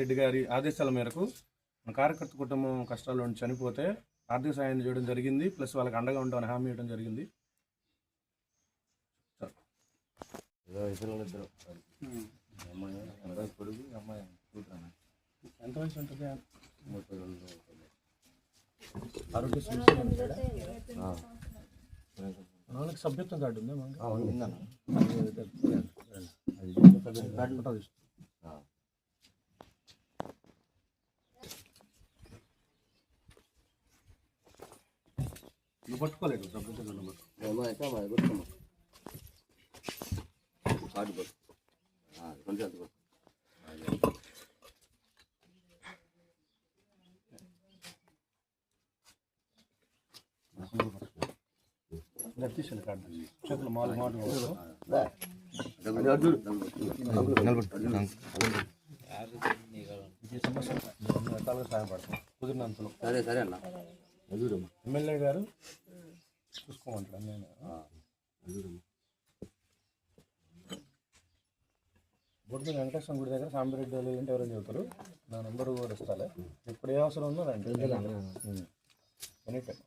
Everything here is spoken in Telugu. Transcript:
రెడ్డి గారి ఆదేశాల మేరకు మన కార్యకర్త కుటుంబం కష్టాల్లో చనిపోతే ఆర్థిక సాయం చేయడం జరిగింది ప్లస్ వాళ్ళకి అండగా ఉంటామని హామీ ఇవ్వడం జరిగింది. ఎంత వయసు ఉంటుంది? ఆరోగ్య సభ్యత్వం కార్డు ఉందా మనకి. నువ్వు పట్టుకోలేదు సభ్యత్వం కార్డు పట్టుకో. చేతులు మాలు మాట కుదిరినంతలో సరే సరే అన్న. ఎమ్మెల్యే గారు చూసుకోమంటారు? నేను బొడ్డు వెంకటేశ్వర గుడి దగ్గర సాంబిరెడ్డి వాళ్ళు అంటే ఎవరైనా చెబుతారు? నా నెంబర్ కూడా ఇస్తాలే. ఇప్పుడు ఏ అవసరం ఉందో రండి ఎనీ టైం